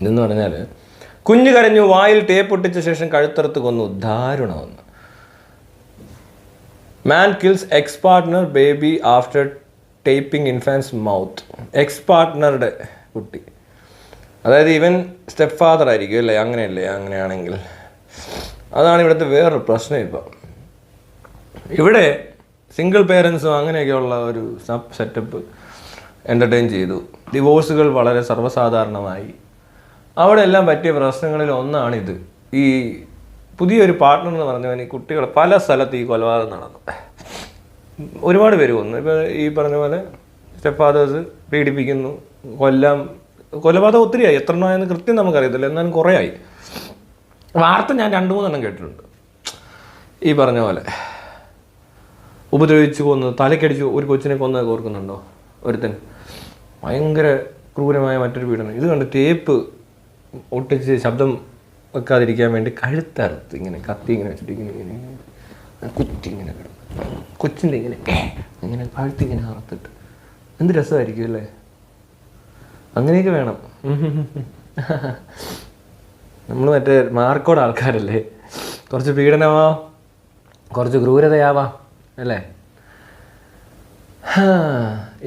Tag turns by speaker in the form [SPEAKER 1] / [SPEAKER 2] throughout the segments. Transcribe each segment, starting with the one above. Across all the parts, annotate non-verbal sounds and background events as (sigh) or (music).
[SPEAKER 1] ഇതെന്ന് പറഞ്ഞാൽ കുഞ്ഞു കരഞ്ഞു വായിൽ ടേപ്പ് ഒട്ടിച്ച ശേഷം കഴുത്തറുത്ത് കൊന്നു. ദാരുണമെന്ന്. Man kills ex partner baby after taping infant's mouth ex പാർട്ട്ണറുടെ കുട്ടി. അതായത് ഇവൻ സ്റ്റെപ്പ് ഫാദർ ആയിരിക്കും അല്ലേ? അങ്ങനെയല്ലേ? അങ്ങനെയാണെങ്കിൽ. അതാണ് ഇവിടുത്തെ വേറൊരു പ്രശ്നം ഇപ്പം. ഇവിടെ സിംഗിൾ പേരൻസും അങ്ങനെയൊക്കെയുള്ള ഒരു സെറ്റപ്പ് എന്റർടൈൻ ചെയ്തു. ഡിവോഴ്സുകൾ വളരെ സർവസാധാരണമായി. അവിടെ എല്ലാം പറ്റിയ പ്രശ്നങ്ങളിൽ ഒന്നാണിത്. ഈ പുതിയൊരു പാർട്ട്ണർ എന്ന് പറഞ്ഞവൻ ഈ കുട്ടികൾ പല സ്ഥലത്ത് ഈ കൊലപാതകം നടന്നു. ഒരുപാട് പേര് കൊന്നു ഇപ്പോൾ ഈ പറഞ്ഞ പോലെ സ്റ്റെപ്പ് ഫാദേഴ്സ് പീഡിപ്പിക്കുന്നു കൊല്ലാം. കൊലപാതകം ഒത്തിരിയായി. എത്ര എണ്ണമായെന്ന് കൃത്യം നമുക്കറിയത്തില്ല. എന്നാലും കുറേ ആയി വാർത്ത ഞാൻ രണ്ട് മൂന്നെണ്ണം കേട്ടിട്ടുണ്ട്. ഈ പറഞ്ഞ പോലെ ഉപദ്രവിച്ച് കൊന്ന് തലക്കടിച്ച് ഒരു കൊച്ചിനെ കൊന്ന ഓർക്കുന്നുണ്ടോ? ഒരുത്തൻ. ഭയങ്കര ക്രൂരമായ മറ്റൊരു പീഡനം. ഇത് കണ്ട് ടേപ്പ് ഒട്ടിച്ച് ശബ്ദം വെക്കാതിരിക്കാൻ വേണ്ടി കഴുത്തറുത്ത് ഇങ്ങനെ കത്തി ഇങ്ങനെ വെച്ചിട്ട് ഇങ്ങനെ ഇങ്ങനെ കുറ്റി ഇങ്ങനെ കിടന്നു കൊച്ചിന്റെ ഇങ്ങനെ ഇങ്ങനെ കഴുത്തി ഇങ്ങനെ അറുത്തിട്ട്. എന്ത് രസമായിരിക്കും അല്ലേ? അങ്ങനെയൊക്കെ വേണം. നമ്മൾ മറ്റേ മാർക്കോട് ആൾക്കാരല്ലേ? കുറച്ച് പീഡനമാവാം കുറച്ച് ക്രൂരതയാവാം അല്ലേ?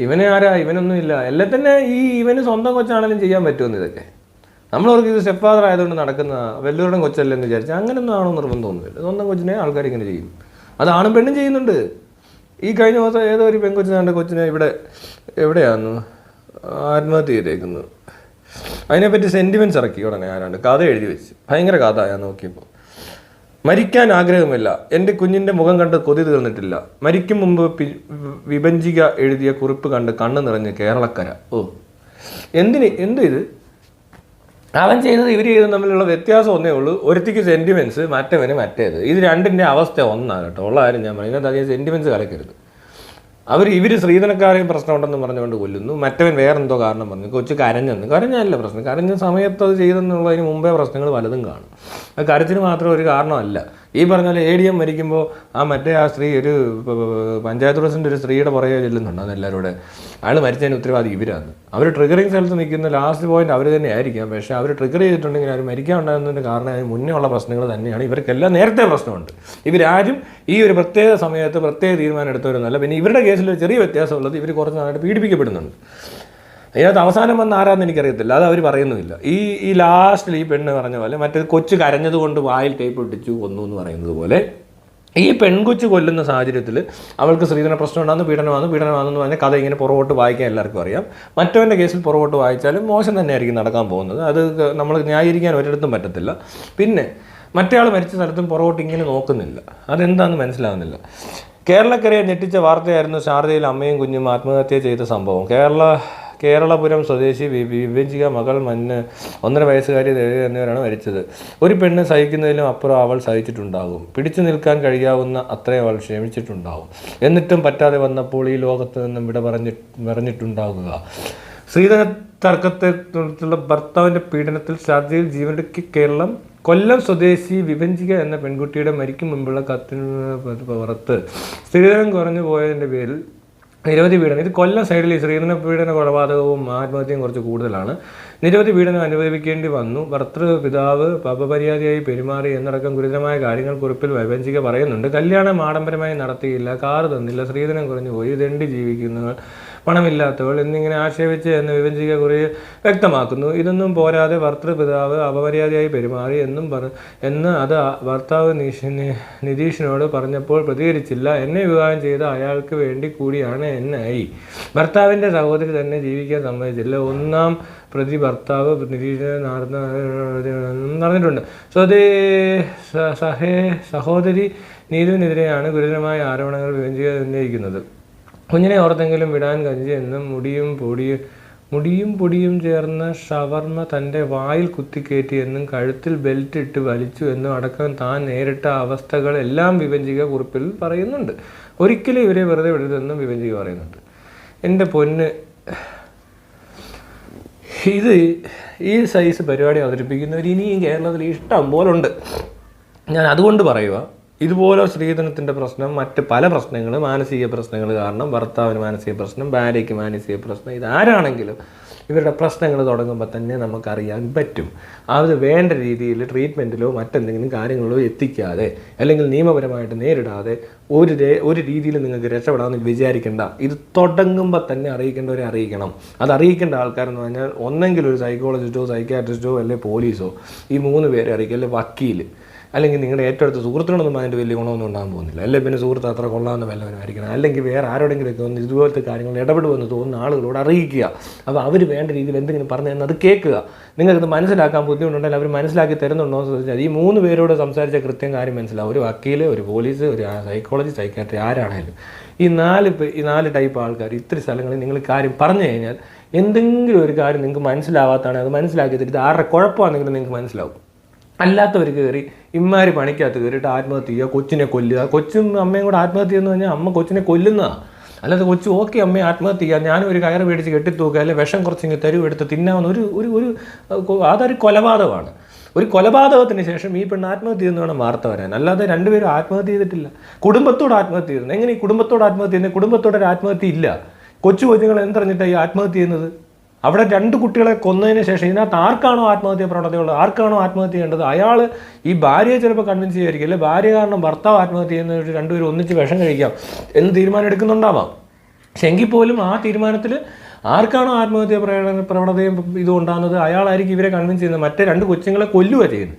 [SPEAKER 1] ഇവനെ ആരാ? ഇവനൊന്നുമില്ല. എല്ലാം തന്നെ ഈ ഇവന് സ്വന്തം കൊച്ചാണെങ്കിലും ചെയ്യാൻ പറ്റുമെന്ന് ഇതൊക്കെ? നമ്മളവർക്ക് ഇത് സ്റ്റെപ്പ് ഫാദർ ആയതുകൊണ്ട് നടക്കുന്ന വല്ലവരുടെ കൊച്ചല്ലേ എന്ന് വിചാരിച്ചാൽ അങ്ങനെയൊന്നും ആണോ നിർബന്ധമൊന്നുമില്ല സ്വന്തം കൊച്ചിനെ ആൾക്കാർ ഇങ്ങനെ ചെയ്യും. അത് ആണും പെണ്ണും ചെയ്യുന്നുണ്ട്. ഈ കഴിഞ്ഞ ദിവസം ഏതോ ഒരു പെൺകൊച്ചിനാണ്ട് കൊച്ചിനെ ഇവിടെ എവിടെയാന്ന്? ആത്മഹത്യ ചെയ്തേക്കുന്നത് അതിനെപ്പറ്റി സെന്റിമെന്റ്സ് ഇറക്കി ഉടനെ ആരാണ്ട്. കഥ എഴുതി വെച്ച്. ഭയങ്കര കഥ ഞാൻ നോക്കിയപ്പോൾ മരിക്കാൻ ആഗ്രഹമില്ല. എന്റെ കുഞ്ഞിന്റെ മുഖം കണ്ട് കൊതി തീർന്നിട്ടില്ല. മരിക്കും മുമ്പ് വിഭജിക എഴുതിയ കുറിപ്പ് കണ്ട് കണ്ണ് നിറഞ്ഞ് കേരളക്കര. ഓ. എന്തിന് എന്ത് ഇത്? അവൻ ചെയ്തത് ഇവർ ചെയ്തത് തമ്മിലുള്ള വ്യത്യാസം ഒന്നേ ഉള്ളൂ. ഒരുത്തിക്ക് സെന്റിമെന്റ്സ് മറ്റവന് മറ്റേത്. ഇത് രണ്ടിന്റെ അവസ്ഥ ഒന്നാണ് കേട്ടോ. ഉള്ള കാര്യം ഞാൻ പറയുന്നത്. അധികം സെന്റിമെന്റ്സ് കലക്കരുത്. അവർ ഇവർ ശ്രീധനക്കാരെയും പ്രശ്നമുണ്ടെന്ന് പറഞ്ഞുകൊണ്ട് കൊല്ലുന്നു. മറ്റവൻ വേറെന്തോ കാരണം പറഞ്ഞു. കൊച്ചു കരഞ്ഞെന്ന്. കരഞ്ഞല്ല പ്രശ്നം. കരഞ്ഞ സമയത്ത് അത് ചെയ്തെന്നുള്ളതിന് മുമ്പേ പ്രശ്നങ്ങൾ പലതും കാണും. അത് കരച്ചിന് മാത്രം ഒരു കാരണമല്ല. ഈ പറഞ്ഞ പോലെ എ ഡി എം മരിക്കുമ്പോൾ ആ മറ്റേ ആ സ്ത്രീ ഒരു പഞ്ചായത്ത് പ്രസിഡന്റ് ഒരു സ്ത്രീയുടെ പുറകെ ചെല്ലുന്നുണ്ട്. അതെല്ലാവരും അയാൾ മരിച്ചതിന് ഉത്തരവാദി ഇവരാണ്. അവർ ട്രിഗറിങ് സ്ഥലത്ത് നിൽക്കുന്ന ലാസ്റ്റ് പോയിന്റ് അവർ തന്നെ ആയിരിക്കാം പക്ഷേ അവർ ട്രിഗർ ചെയ്തിട്ടുണ്ടെങ്കിൽ അവർ മരിക്കാൻ ഉണ്ടാകുന്നതിന്റെ കാരണം അതിന് മുന്നേ ഉള്ള പ്രശ്നങ്ങൾ തന്നെയാണ്. ഇവർക്കെല്ലാം നേരത്തെ പ്രശ്നമുണ്ട്. ഇവരാരും ഈ ഒരു പ്രത്യേക സമയത്ത് പ്രത്യേക തീരുമാനം എടുത്തവരൊന്നല്ല പിന്നെ ഇവരുടെ കേസിൽ ചെറിയ വ്യത്യാസമുള്ളത് ഇവർ കുറച്ച് നാളായിട്ട് പീഡിപ്പിക്കപ്പെടുന്നുണ്ട്. അതിനകത്ത് അവസാനം വന്ന ആരാന്ന് എനിക്കറിയത്തില്ല. അത് അവർ പറയുന്നുമില്ല. ഈ ഈ ലാസ്റ്റിൽ ഈ പെണ്ണ് പറഞ്ഞ പോലെ മറ്റേ കൊച്ചു കരഞ്ഞത് കൊണ്ട് വായിൽ ടേപ്പ് ഇട്ടിച്ചു കൊന്നു എന്ന് പറയുന്നത് പോലെ ഈ പെൺകൊച്ചു കൊല്ലുന്ന സാഹചര്യത്തിൽ അവൾക്ക് സ്ത്രീധന പ്രശ്നം ഉണ്ടാകുന്നു പീഡനമാണ് പീഡനമാണെന്ന് പറഞ്ഞാൽ കഥ ഇങ്ങനെ പുറകോട്ട് വായിക്കാൻ എല്ലാവർക്കും അറിയാം. മറ്റവന്റെ കേസിൽ പുറകോട്ട് വായിച്ചാലും മോശം തന്നെയായിരിക്കും നടക്കാൻ പോകുന്നത്. അത് നമ്മൾ ന്യായീകരിക്കാൻ ഒരിടത്തും പറ്റത്തില്ല. പിന്നെ മറ്റേ ആൾ മരിച്ച സ്ഥലത്തും പുറകോട്ട് ഇങ്ങനെ നോക്കുന്നില്ല. അതെന്താണെന്ന് മനസ്സിലാകുന്നില്ല കേരളക്കരയെ ഞെട്ടിച്ച വാർത്തയായിരുന്നു ശാരദയിൽ അമ്മയും കുഞ്ഞും ആത്മഹത്യ ചെയ്ത സംഭവം. കേരള കേരളപുരം സ്വദേശി വിഭജിക മകൾ മഞ്ഞ് ഒന്നര വയസ്സുകാരി ദേവി എന്നിവരാണ് മരിച്ചത്. ഒരു പെണ്ണ് സഹിക്കുന്നതിലും അപ്പുറം അവൾ സഹിച്ചിട്ടുണ്ടാകും. പിടിച്ചു നിൽക്കാൻ കഴിയാവുന്ന അത്രയും അവൾ ക്ഷമിച്ചിട്ടുണ്ടാകും. എന്നിട്ടും പറ്റാതെ വന്നപ്പോൾ ഈ ലോകത്ത് നിന്നും വിട പറഞ്ഞി പറഞ്ഞിട്ടുണ്ടാകുക. സ്ത്രീധന തർക്കത്തെ തുടർന്നുള്ള ഭർത്താവിന്റെ പീഡനത്തിൽ ഷാർജയിൽ ജീവനൊടുക്കി കേരളം. കൊല്ലം സ്വദേശി വിഭജിക എന്ന പെൺകുട്ടിയുടെ മരിക്കും മുമ്പുള്ള കത്തിന് പുറത്ത്. സ്ത്രീധനം കുറഞ്ഞു പോയതിന്റെ പേരിൽ നിരവധി പീഡനം. ഇത് കൊല്ലം സൈഡിൽ ഈ ശ്രീധന പീഡന കൊലപാതകവും ആത്മഹത്യയും കുറച്ച് കൂടുതലാണ്. നിരവധി പീഡനം അനുഭവിക്കേണ്ടി വന്നു. ഭർത്തൃ പിതാവ് പാപമര്യാദയായി പെരുമാറി എന്നടക്കം ഗുരുതരമായ കാര്യങ്ങൾ കുറിപ്പിൽ വൈവഞ്ചിക പറയുന്നുണ്ട്. കല്യാണം ആഡംബരമായി നടത്തിയില്ല. കാറ് തന്നില്ല. സ്ത്രീധനം കുറഞ്ഞു പോയി. ഇതെണ്ടി ജീവിക്കുന്നവൾ? പണമില്ലാത്തവൾ എന്നിങ്ങനെ ആക്ഷേപിച്ച് എന്ന് വിവഞ്ചിക കുറി വ്യക്തമാക്കുന്നു. ഇതൊന്നും പോരാതെ ഭർത്തൃപിതാവ് അപമര്യാദയായി പെരുമാറി എന്നും പറ എന്ന് അത് ഭർത്താവ് നിതീഷിനോട് പറഞ്ഞപ്പോൾ പ്രതികരിച്ചില്ല. എന്നെ വിവാഹം ചെയ്ത അയാൾക്ക് വേണ്ടി കൂടിയാണ് എന്നായി ഭർത്താവിന്റെ സഹോദരി തന്നെ ജീവിക്കാൻ സമ്മതിച്ചില്ല. ഒന്നാം പ്രതി ഭർത്താവ് നടന്ന നടന്നിട്ടുണ്ട്. സ്വതേ സഹേ സഹോദരി നീതുവിനെതിരെയാണ് ഗുരുതരമായ ആരോപണങ്ങൾ വിഭജിക ഉന്നയിക്കുന്നത്. കുഞ്ഞിനെ ഓർത്തെങ്കിലും വിടാൻ കഞ്ചി എന്നും മുടിയും പൊടിയും മുടിയും പൊടിയും ചേർന്ന ഷവർമ തന്റെ വായിൽ കുത്തിക്കയറ്റി എന്നും കഴുത്തിൽ ബെൽറ്റ് ഇട്ട് വലിച്ചു എന്നും അടക്കം താൻ നേരിട്ട അവസ്ഥകളെല്ലാം വിവഞ്ചിക കുറിപ്പിൽ പറയുന്നുണ്ട്. ഒരിക്കലും ഇവരെ വെറുതെ വിടരുതെന്നും വിഭജിക പറയുന്നുണ്ട്. എന്റെ പൊന്ന് ഇത് ഈ സൈസ് പരിപാടി അവതരിപ്പിക്കുന്നവർ ഇനിയും കേരളത്തിൽ ഇഷ്ടം പോലെ ഉണ്ട്. ഞാൻ അതുകൊണ്ട് പറയുക ഇതുപോലെ സ്ത്രീധനത്തിന്റെ പ്രശ്നം മറ്റ് പല പ്രശ്നങ്ങൾ മാനസിക പ്രശ്നങ്ങൾ കാരണം ഭർത്താവിന് മാനസിക പ്രശ്നം ഭാര്യയ്ക്ക് മാനസിക പ്രശ്നം ഇതാരാണെങ്കിലും ഇവരുടെ പ്രശ്നങ്ങൾ തുടങ്ങുമ്പോൾ തന്നെ നമുക്കറിയാൻ പറ്റും. അത് വേണ്ട രീതിയിൽ ട്രീറ്റ്മെന്റിലോ മറ്റെന്തെങ്കിലും കാര്യങ്ങളിലോ എത്തിക്കാതെ അല്ലെങ്കിൽ നിയമപരമായിട്ട് നേരിടാതെ ഒരു ഒരു രീതിയിൽ നിങ്ങൾക്ക് രക്ഷപ്പെടാമെന്ന് വിചാരിക്കേണ്ട. ഇത് തുടങ്ങുമ്പോൾ തന്നെ അറിയിക്കേണ്ടവരെ അറിയിക്കണം. അത് അറിയിക്കേണ്ട ആൾക്കാരെന്ന് പറഞ്ഞാൽ ഒന്നെങ്കിൽ ഒരു സൈക്കോളജിസ്റ്റോ സൈക്കാട്രിസ്റ്റോ അല്ലെങ്കിൽ പോലീസോ ഈ മൂന്ന് പേരെ അറിയിക്കുക അല്ലെങ്കിൽ വക്കീൽ അല്ലെങ്കിൽ നിങ്ങളുടെ ഏറ്റവും അടുത്ത സുഹൃത്തിനൊന്നും അതിന്റെ വലിയ ഗുണമൊന്നും ഉണ്ടാകാൻ പോകുന്നില്ല. അല്ലെങ്കിൽ പിന്നെ സുഹൃത്ത് അത്ര കൊള്ളാവുന്ന വല്ലവനായിരിക്കണം അല്ലെങ്കിൽ വേറെ ആരോടെങ്കിലൊക്കെ ഒന്ന് ഇതുപോലത്തെ കാര്യങ്ങൾ ഇടപെടുമെന്ന് തോന്നുന്ന ആളുകളോട് അറിയിക്കുക. അപ്പോൾ അവർ വേണ്ട രീതിയിൽ എന്തെങ്കിലും പറഞ്ഞു തന്നാൽ അത് കേൾക്കുക. നിങ്ങൾക്കത് മനസ്സിലാക്കാൻ ബുദ്ധിമുട്ടുണ്ടെങ്കിൽ അവർ മനസ്സിലാക്കി തരുന്നുണ്ടോ എന്ന് ചോദിച്ചാൽ ഈ മൂന്ന് പേരോട് സംസാരിച്ച കൃത്യം കാര്യം മനസ്സിലാവും. ഒരു വക്കീൽ ഒരു പോലീസ് ഒരു സൈക്കോളജി സൈക്കാട്രി ആരാണേലും. ഈ നാല് ഈ നാല് ടൈപ്പ് ആൾക്കാർ ഇത്തിരി സ്ഥലങ്ങളിൽ നിങ്ങൾ കാര്യം പറഞ്ഞു കഴിഞ്ഞാൽ എന്തെങ്കിലും ഒരു കാര്യം നിങ്ങൾക്ക് മനസ്സിലാവാത്തതാണ്. അത് മനസ്സിലാക്കി തരും ഇത് ആരുടെ കുഴപ്പമാണെങ്കിലും നിങ്ങൾക്ക് മനസ്സിലാവും. അല്ലാത്തവർ കയറി ഇമ്മാരി പണിക്കകത്ത് കയറിയിട്ട് ആത്മഹത്യ ചെയ്യുക കൊച്ചിനെ കൊല്ലുക. കൊച്ചും അമ്മയും കൂടെ ആത്മഹത്യ എന്ന് പറഞ്ഞാൽ അമ്മ കൊച്ചിനെ കൊല്ലുന്നതാണ് അല്ലാതെ കൊച്ചു ഓക്കെ അമ്മയെ ആത്മഹത്യ ചെയ്യുക ഞാനും ഒരു കയറ് മേടിച്ച് കെട്ടിത്തൂക്കുക അല്ലെങ്കിൽ വിഷം കുറച്ചിങ്ങ് തരുവ് എടുത്ത് തിന്നാവുന്ന ഒരു ഒരു ഒരു അതൊരു കൊലപാതകമാണ്. ഒരു കൊലപാതകത്തിന് ശേഷം ഈ പെണ്ണ് ആത്മഹത്യ ചെയ്യുന്ന വേണം വാർത്ത വരാൻ. അല്ലാതെ രണ്ടുപേരും ആത്മഹത്യ ചെയ്തിട്ടില്ല. കുടുംബത്തോട് ആത്മഹത്യ ചെയ്യുന്നത്. എങ്ങനെ ഈ കുടുംബത്തോട് ആത്മഹത്യ ചെയ്യുന്നത്? കുടുംബത്തോടൊരു ആത്മഹത്യ ഇല്ല. കൊച്ചു കൊച്ചുങ്ങൾ എന്തറിഞ്ഞിട്ടാണ് ഈ ആത്മഹത്യ ചെയ്യുന്നത്? അവിടെ രണ്ട് കുട്ടികളെ കൊന്നതിന് ശേഷം ഇതിനകത്ത് ആർക്കാണോ ആത്മഹത്യ പ്രവണതയുള്ളത്? ആർക്കാണോ ആത്മഹത്യ ചെയ്യേണ്ടത്? അയാൾ ഈ ഭാര്യയെ ചിലപ്പോൾ കൺവിൻസ് ചെയ്യുമായിരിക്കും അല്ലെ ഭാര്യ കാരണം ഭർത്താവ് ആത്മഹത്യ ചെയ്യുന്ന രണ്ടുപേരും ഒന്നിച്ച് വിഷം കഴിക്കാം എന്ന് തീരുമാനം എടുക്കുന്നുണ്ടാവാം. പക്ഷെ എങ്കിൽ പോലും ആ തീരുമാനത്തിൽ ആർക്കാണോ ആത്മഹത്യ പ്രവണ പ്രവണതയും ഇതും ഉണ്ടാകുന്നത്? അയാളായിരിക്കും ഇവരെ കൺവിൻസ് ചെയ്യുന്നത്. മറ്റേ രണ്ട് കൊച്ചുങ്ങളെ കൊല്ലുക ചെയ്യുന്നത്.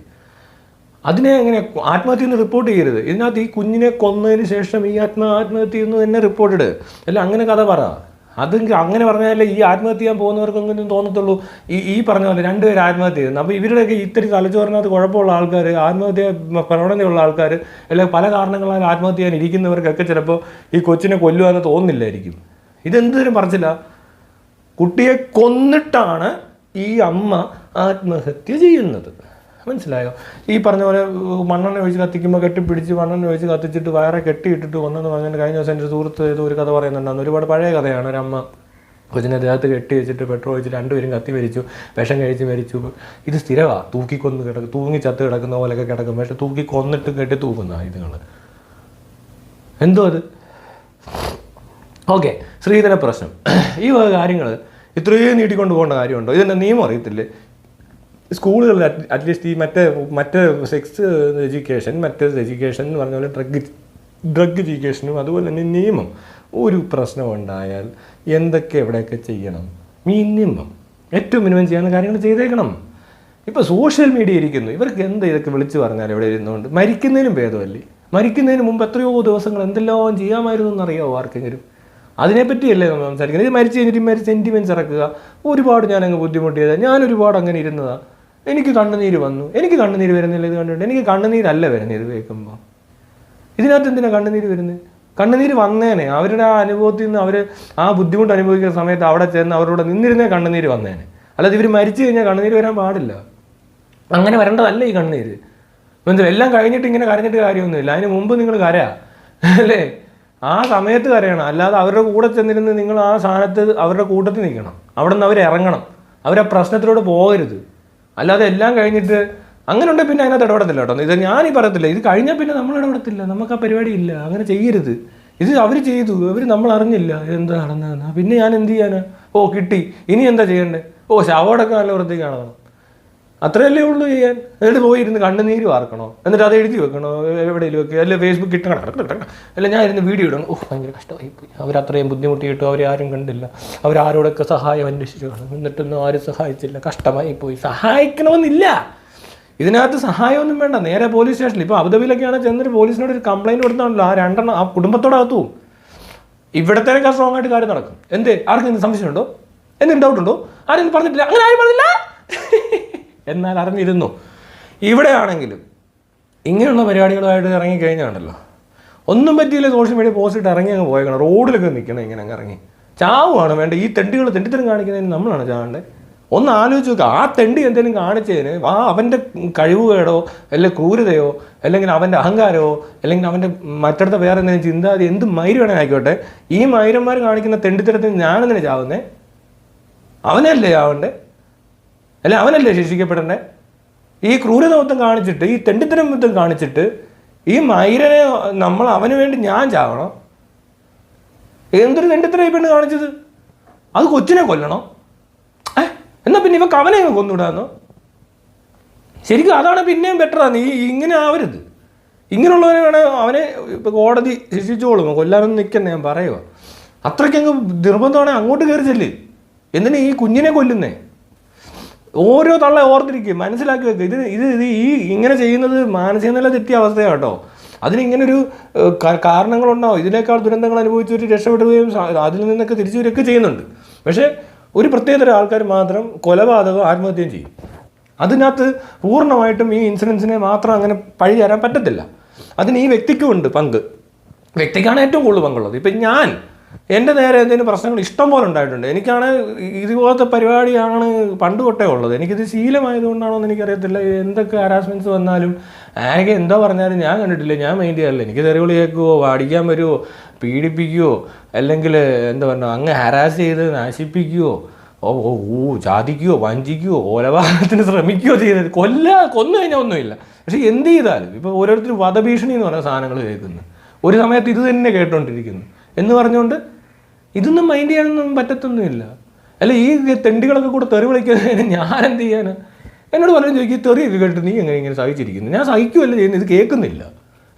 [SPEAKER 1] അതിനെ എങ്ങനെ ആത്മഹത്യ എന്ന് റിപ്പോർട്ട് ചെയ്യരുത്. ഇതിനകത്ത് ഈ കുഞ്ഞിനെ കൊന്നതിന് ശേഷം ഈ ആത്മ ആത്മഹത്യ എന്ന് തന്നെ റിപ്പോർട്ട് ഇടുക അല്ല അങ്ങനെ കഥ പറ. അത് അങ്ങനെ പറഞ്ഞാലേ ഈ ആത്മഹത്യ ചെയ്യാൻ പോകുന്നവർക്കെങ്കിലും തോന്നത്തുള്ളൂ. ഈ ഈ പറഞ്ഞ പോലെ രണ്ടുപേരും ആത്മഹത്യ ചെയ്യുന്നു. അപ്പോൾ ഇവരുടെയൊക്കെ ഇത്തിരി തലച്ചോറിനകത്ത് കുഴപ്പമുള്ള ആൾക്കാർ ആത്മഹത്യ പ്രവണതയുള്ള ആൾക്കാർ അല്ലെങ്കിൽ പല കാരണങ്ങളാൽ ആത്മഹത്യ ചെയ്യാൻ ഇരിക്കുന്നവർക്കൊക്കെ ചിലപ്പോൾ ഈ കൊച്ചിനെ കൊല്ലുവാന്ന് തോന്നില്ലായിരിക്കും. ഇതെന്തൊരു പറച്ചില്ല കുട്ടിയെ കൊന്നിട്ടാണ് ഈ അമ്മ ആത്മഹത്യ ചെയ്യുന്നത്. മനസ്സിലായോ? ഈ പറഞ്ഞ പോലെ മണ്ണെണ്ണ ഒഴിച്ച് കത്തിക്കുമ്പോൾ കെട്ടിപ്പിടിച്ച് മണ്ണെണ്ണ ഒഴിച്ച് കത്തിച്ചിട്ട് വയറെ കെട്ടിയിട്ടിട്ട് വന്നെന്ന് പറഞ്ഞാൽ കഴിഞ്ഞ ദിവസം എന്റെ സുഹൃത്ത് ഏതോ ഒരു കഥ പറയുന്നുണ്ടായിരുന്നു. ഒരുപാട് പഴയ കഥയാണ്. ഒരമ്മ കൊച്ചിനെ ദേഹത്ത് കെട്ടി വെച്ചിട്ട് പെട്രോൾ ഒഴിച്ച് രണ്ടുപേരും കത്തി മരിച്ചു വിഷം കഴിച്ച് മരിച്ചു. ഇത് സ്ഥിരമാണ് തൂക്കിക്കൊന്ന് കിടക്കും തൂങ്ങി ചത്ത് കിടക്കുന്ന പോലെയൊക്കെ കിടക്കും. പക്ഷെ തൂക്കി കൊന്നിട്ട് കെട്ടി തൂക്കുന്ന ഇതുങ്ങൾ എന്തോ അത്? ഓക്കെ സ്ത്രീധന പ്രശ്നം ഈ വക കാര്യങ്ങൾ ഇത്രയും നീട്ടിക്കൊണ്ട് പോകേണ്ട കാര്യമുണ്ടോ? ഇതിന്റെ നിയമം അറിയത്തില്ലേ? സ്കൂളുകളിൽ അറ്റ്ലീസ്റ്റ് ഈ മറ്റേ മറ്റേ സെക്സ് എഡ്യൂക്കേഷൻ മറ്റേ എഡ്യൂക്കേഷൻ എന്ന് പറഞ്ഞ പോലെ ഡ്രഗ് ഡ്രഗ് എഡ്യൂക്കേഷനും അതുപോലെ തന്നെ നിയമം. ഒരു പ്രശ്നം ഉണ്ടായാൽ എന്തൊക്കെ എവിടെയൊക്കെ ചെയ്യണം? മിനിമം ഏറ്റവും മിനിമം ചെയ്യാവുന്ന കാര്യങ്ങൾ ചെയ്തേക്കണം. ഇപ്പോൾ സോഷ്യൽ മീഡിയ ഇരിക്കുന്നു. ഇവർക്ക് എന്ത് ഇതൊക്കെ വിളിച്ചു പറഞ്ഞാൽ ഇവിടെ ഇരുന്നുകൊണ്ട്? മരിക്കുന്നതിനും ഭേദമല്ലേ? മരിക്കുന്നതിന് മുമ്പ് എത്രയോ ദിവസങ്ങൾ എന്തെല്ലാം ചെയ്യാമായിരുന്നു എന്നറിയാമോ ആർക്കെങ്കിലും? അതിനെപ്പറ്റിയല്ലേ നമ്മൾ സംസാരിക്കുന്നത്? ഇത് മരിച്ചു കഴിഞ്ഞിട്ട് മരിച്ച് സെന്റിമെന്റ്സ് ഇറക്കുക. ഒരുപാട് ഞാൻ അങ്ങ് ബുദ്ധിമുട്ടിയത്. ഞാൻ ഒരുപാട് അങ്ങനെ ഇരുന്നതാ. എനിക്ക് കണ്ണുനീര് വന്നു. എനിക്ക് കണ്ണുനീര് വരുന്നില്ല ഇത് കണ്ടിട്ട് എനിക്ക് കണ്ണുനീരല്ല വരുന്നത് ഇത് കേൾക്കുമ്പോൾ ഇതിനകത്ത് എന്തിനാണ് കണ്ണുനീര് വരുന്നത്? കണ്ണുനീര് വന്നേനെ. അവരുടെ ആ അനുഭവത്തിൽ നിന്ന് അവർ ആ ബുദ്ധിമുട്ട് അനുഭവിക്കുന്ന സമയത്ത് അവിടെ ചെന്ന് അവരോട് നിന്നിരുന്നേ കണ്ണുനീര് വന്നേനെ. അല്ലാതെ ഇവർ മരിച്ചു കഴിഞ്ഞാൽ കണ്ണുനീര് വരാൻ പാടില്ല. അങ്ങനെ വരേണ്ടതല്ല ഈ കണ്ണുനീര്. മനസ്സിലായി? എല്ലാം കഴിഞ്ഞിട്ട് ഇങ്ങനെ കരഞ്ഞിട്ട് കാര്യമൊന്നുമില്ല. അതിന് മുമ്പ് നിങ്ങൾ കരയാ. അല്ലേ? ആ സമയത്ത് കരയണം. അല്ലാതെ അവരുടെ കൂടെ ചെന്നിരുന്ന് നിങ്ങൾ ആ സ്ഥാനത്ത് അവരുടെ കൂട്ടത്തിൽ നിൽക്കണം. അവിടെ നിന്ന് അവർ ഇറങ്ങണം. അവരാ പ്രശ്നത്തിലൂടെ പോകരുത്. അല്ലാതെ എല്ലാം കഴിഞ്ഞിട്ട് അങ്ങനെ ഉണ്ടെങ്കിൽ പിന്നെ അതിനകത്ത് ഇടപെടത്തില്ല കേട്ടോ. ഇത് ഞാൻ ഈ പറയത്തില്ല. ഇത് കഴിഞ്ഞാൽ പിന്നെ നമ്മൾ ഇടപെടത്തില്ല. നമുക്ക് ആ പരിപാടി ഇല്ല. അങ്ങനെ ചെയ്യരുത്. ഇത് അവർ ചെയ്തു. അവർ നമ്മൾ അറിഞ്ഞില്ല എന്താ നടന്നതെന്ന്. പിന്നെ ഞാൻ എന്ത് ചെയ്യാനാ? ഓ കിട്ടി. ഇനി എന്താ ചെയ്യണ്ടേ? ഓ ശവോടൊക്കെ നല്ല വൃത്തിക്ക് കാണണം അത്രയല്ലേ ഉള്ളൂ ചെയ്യാൻ. എന്നിട്ട് പോയിരുന്ന് കണ്ണുനീര് വാർക്കണോ? എന്നിട്ട് അത് എഴുതി വെക്കണോ? എവിടെയെങ്കിലും വെക്കുക അല്ലെ ഫേസ്ബുക്ക് ഇട്ടണം? അല്ല ഞാൻ ഇരുന്ന് വീഡിയോ ഇടണം ഓ ഭയങ്കര കഷ്ടമായി പോയി അവരത്രയും ബുദ്ധിമുട്ടിയിട്ട് അവരെ ആരും കണ്ടില്ല. അവരാരോടൊക്കെ സഹായം അന്വേഷിച്ചു കാണും. എന്നിട്ടൊന്നും ആരും സഹായിച്ചില്ല. കഷ്ടമായി പോയി സഹായിക്കണമെന്നില്ല. ഇതിനകത്ത് സഹായമൊന്നും വേണ്ട. നേരെ പോലീസ് സ്റ്റേഷനിൽ. ഇപ്പോൾ അബുദാബിയിലൊക്കെയാണ് ചെന്നൊരു പോലീസിനോട് ഒരു കംപ്ലൈന്റ് കൊടുത്താണല്ലോ. ആ രണ്ടെണ്ണം ആ കുടുംബത്തോടകത്തു ഇവിടത്തെ ഇവിടത്തേക്കാൾ സ്ട്രോങ് ആയിട്ട് കാര്യം നടക്കും. എന്ത്? ആർക്കെങ്കിലും സംശയമുണ്ടോ? എന്തെങ്കിലും ഡൗട്ട് ഉണ്ടോ? പറഞ്ഞിട്ടില്ല? അങ്ങനെ ആരും പറഞ്ഞില്ല. എന്നാൽ അറിഞ്ഞിരുന്നു. ഇവിടെ ആണെങ്കിലും ഇങ്ങനെയുള്ള പരിപാടികളുമായിട്ട് ഇറങ്ങി കഴിഞ്ഞാണല്ലോ. ഒന്നും പറ്റിയില്ല സോഷ്യൽ മീഡിയ പോസ്റ്റ് ഇറങ്ങി അങ്ങ് പോയേക്കണം. റോഡിലൊക്കെ നിൽക്കണം ഇങ്ങനെ അങ്ങ് ഇറങ്ങി. ചാവുകയാണ് വേണ്ട? ഈ തെണ്ടികൾ തെണ്ടിത്തരം കാണിക്കുന്നതിന് നമ്മളാണ് ചാവേണ്ടത് ഒന്ന് ആലോചിച്ച് നോക്കുക ആ തെണ്ടി എന്തെങ്കിലും കാണിച്ചതിന് ആ അവന്റെ കഴിവുകേടോ അല്ലെങ്കിൽ ക്രൂരതയോ അല്ലെങ്കിൽ അവന്റെ അഹങ്കാരമോ അല്ലെങ്കിൽ അവന്റെ മറ്റടുത്ത വേറെ എന്തെങ്കിലും ചിന്താതി എന്ത് മൈര് വേണേ ആയിക്കോട്ടെ. ഈ മൈരന്മാർ കാണിക്കുന്ന തെണ്ടിത്തരത്തിന് ഞാനെന്തിനാണ് ചാവുന്നേ? അവനല്ലേ ചാവണ്ടേ? അല്ലെ അവനല്ലേ ശിക്ഷിക്കപ്പെടണ്ടേ? ഈ ക്രൂരത മൊത്തം കാണിച്ചിട്ട് ഈ തെണ്ടിത്തരം മൊത്തം കാണിച്ചിട്ട് ഈ മൈരനെ നമ്മൾ അവന് വേണ്ടി ഞാൻ ചാവണം? എന്തൊരു തെണ്ടിത്തരം ഈ പെണ്ണ് കാണിച്ചത്? അത് കൊച്ചിനെ കൊല്ലണോ? എന്നാ പിന്നെ ഇവ അങ്ങ് കൊന്നുവിടാന്നോ? ശരിക്കും അതാണ് പിന്നെയും ബെറ്ററാ നീ ഇങ്ങനെ ആവരുത്. ഇങ്ങനെയുള്ളവനെ വേണേൽ അവനെ ഇപ്പോൾ കോടതി ശിക്ഷിച്ചോളും. കൊല്ലാനൊന്നും നിൽക്കണ്ട ഞാൻ പറയുക അത്രയ്ക്കങ്ങ് നിർബന്ധമാണെങ്കിൽ അങ്ങോട്ട് കയറി ചെല്ല്. എന്തിനാ ഈ കുഞ്ഞിനെ കൊല്ലുന്നേ? ഓരോ തള്ള ഓർത്തിരിക്കും. മനസ്സിലാക്കി വെക്കുക ഇത് ഇത് ഇത് ഈ ഇങ്ങനെ ചെയ്യുന്നത് മാനസിക നില തെറ്റിയ അവസ്ഥയാണ് കേട്ടോ. അതിന് ഇങ്ങനൊരു ഏഹ്, കാ- കാരണങ്ങളുണ്ടാവും. ഇതിനേക്കാൾ ദുരന്തങ്ങൾ അനുഭവിച്ചവർ രക്ഷപ്പെടുകയും അതിൽ നിന്നൊക്കെ തിരിച്ചു വരികയൊക്കെ ചെയ്യുന്നുണ്ട്. പക്ഷേ ഒരു പ്രത്യേകതരം ആൾക്കാർ മാത്രം കൊലപാതകം ആത്മഹത്യയും ചെയ്യും. അതിനകത്ത് പൂർണമായിട്ടും ഈ ഇൻസിഡൻസിനെ മാത്രം അങ്ങനെ പഴി തരാൻ പറ്റത്തില്ല. അതിന് ഈ വ്യക്തിക്കും ഉണ്ട് പങ്ക്. വ്യക്തിക്കാണ് ഏറ്റവും കൂടുതൽ പങ്കുള്ളത്. ഇപ്പം ഞാൻ എന്റെ നേരെ എന്തെങ്കിലും പ്രശ്നങ്ങൾ ഇഷ്ടം പോലെ ഉണ്ടായിട്ടുണ്ട്. എനിക്കാണ് ഇതുപോലത്തെ പരിപാടിയാണ് പണ്ട് തൊട്ടേ ഉള്ളത്. എനിക്കിത് ശീലമായതുകൊണ്ടാണോ എന്ന് എനിക്കറിയത്തില്ല. എന്തൊക്കെ ഹരാസ്മെന്റ്സ് വന്നാലും ആകെ എന്തോ പറഞ്ഞാലും ഞാൻ കണ്ടിട്ടില്ല. ഞാൻ മൈൻഡ് ചെയ്യാറില്ല. എനിക്ക് തെറിവിളി കേൾക്കുവോ അടിക്കാൻ വരുമോ പീഡിപ്പിക്കുവോ അല്ലെങ്കിൽ എന്താ പറയുക അങ്ങ് ഹരാസ് ചെയ്ത് നശിപ്പിക്കുവോ ഓ ഓ ഓ ചാതിക്കുകയോ വഞ്ചിക്കുകയോ ഓലവാഹനത്തിന് ശ്രമിക്കുകയോ ചെയ്തത് കൊല്ല കൊന്നു കഴിഞ്ഞാൽ ഒന്നുമില്ല. പക്ഷേ എന്ത് ചെയ്താലും ഇപ്പോൾ ഓരോരുത്തർ വധഭീഷണി എന്ന് പറയുന്ന സാധനങ്ങൾ കേൾക്കുന്നു. ഒരു സമയത്ത് ഇത് തന്നെ കേട്ടോണ്ടിരിക്കുന്നു. എന്ന് പറഞ്ഞുകൊണ്ട് ഇതൊന്നും മൈൻഡ് ചെയ്യാനൊന്നും പറ്റത്തൊന്നുമില്ല. അല്ല ഈ തെണ്ടികളൊക്കെ കൂടെ തെറി വിളിക്കുന്നതിന് ഞാൻ എന്ത് ചെയ്യാനാ? എന്നോട് പലരും ചോദിക്കും "ഈ തെറിയൊക്കെ കേട്ട് നീ എങ്ങനെ ഇങ്ങനെ സഹിച്ചിരിക്കുന്നു? ഞാൻ സഹിക്കുമല്ല ചെയ്യുന്നത് ഇത് കേൾക്കുന്നില്ല.